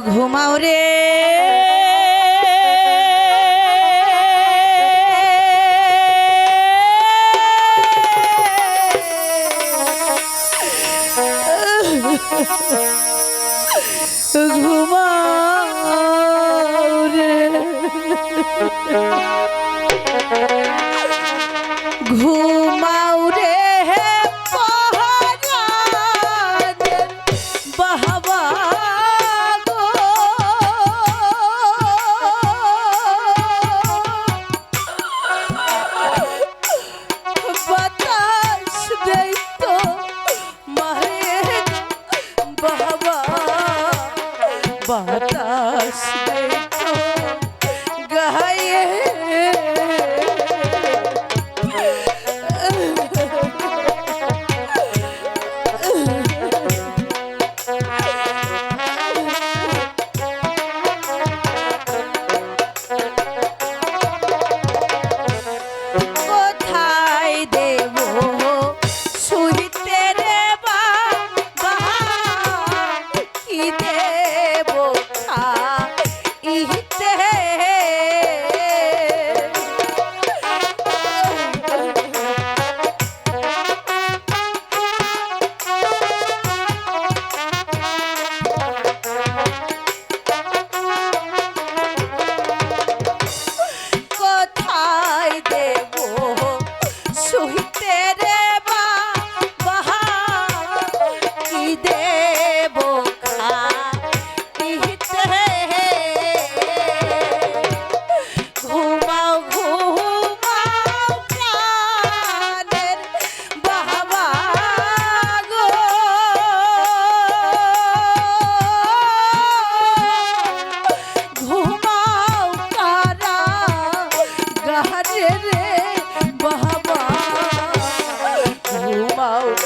ঘুমাও রে। ঘুমাও রে। ঘুমাও বাতাস গায়ে ঘুমাও